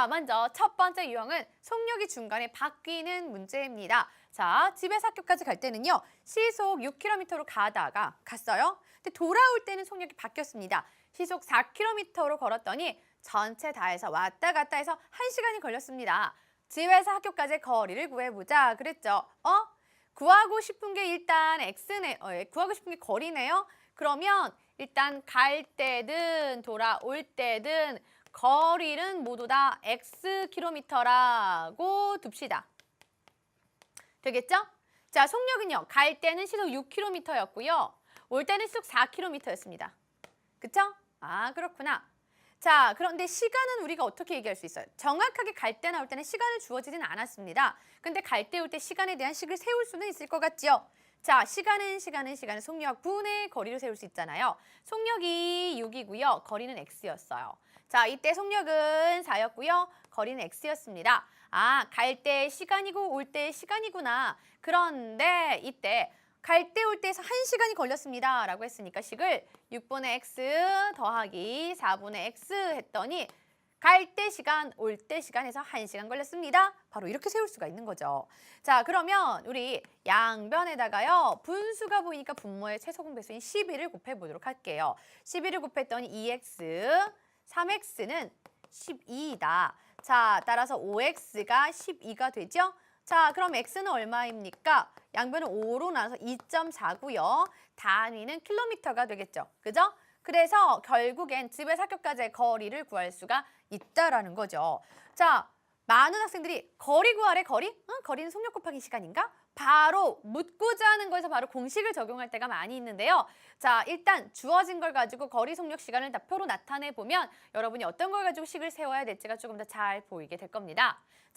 자, 먼저 첫 번째 유형은 속력이 중간에 바뀌는 문제입니다. 자, 집에서 학교까지 갈 때는요. 시속 6km로 가다가 갔어요. 근데 돌아올 때는 속력이 바뀌었습니다. 시속 4km로 걸었더니 전체 다 해서 왔다 갔다 해서 1시간이 걸렸습니다. 집에서 학교까지의 거리를 구해보자 그랬죠. 어? 구하고 싶은 게 일단 x네, 어, 예, 구하고 싶은 게 거리네요. 그러면 일단 갈 때든 돌아올 때든 거리는 모두 다 x 킬로미터라고 둡시다. 되겠죠? 자, 속력은요. 갈 때는 시속 6km였고요. 올 때는 시속 4km였습니다. 그쵸? 아, 그렇구나. 자, 그런데 시간은 우리가 어떻게 얘기할 수 있어요? 정확하게 갈 때나 올 때는 시간을 주어지진 않았습니다. 근데 갈 때 올 때 시간에 대한 식을 세울 수는 있을 것 같지요? 자, 시간은 시간은 시간은 속력 분의 거리를 세울 수 있잖아요. 속력이 6이고요. 거리는 x였어요. 자, 이때 속력은 4였고요. 거리는 x였습니다. 아, 갈 때 시간이고 올 때 시간이구나. 그런데 이때 갈 때 올 때에서 1시간이 걸렸습니다. 라고 했으니까 식을 6분의 x 더하기 4분의 x 했더니 갈 때 시간, 올 때 시간에서 1시간 걸렸습니다. 바로 이렇게 세울 수가 있는 거죠. 자, 그러면 우리 양변에다가요. 분수가 보이니까 분모의 최소 공배수인 12를 곱해 보도록 할게요. 12를 곱했더니 2x, 3x는 12이다. 자, 따라서 5x가 12가 되죠? 자, 그럼 x는 얼마입니까? 양변은 5로 나눠서 2.4고요. 단위는 킬로미터가 되겠죠. 그죠? 그래서 결국엔 집에서 학교까지의 거리를 구할 수가 있다라는 거죠. 자, 많은 학생들이 거리 구하래 거리? 응? 거리는 속력 곱하기 시간인가? 바로 묻고자 하는 거에서 바로 공식을 적용할 때가 많이 있는데요. 자, 일단 주어진 걸 가지고 거리 속력 시간을 다 표로 나타내 보면 여러분이 어떤 걸 가지고 식을 세워야 될지가 조금 더 잘 보이게 될 겁니다.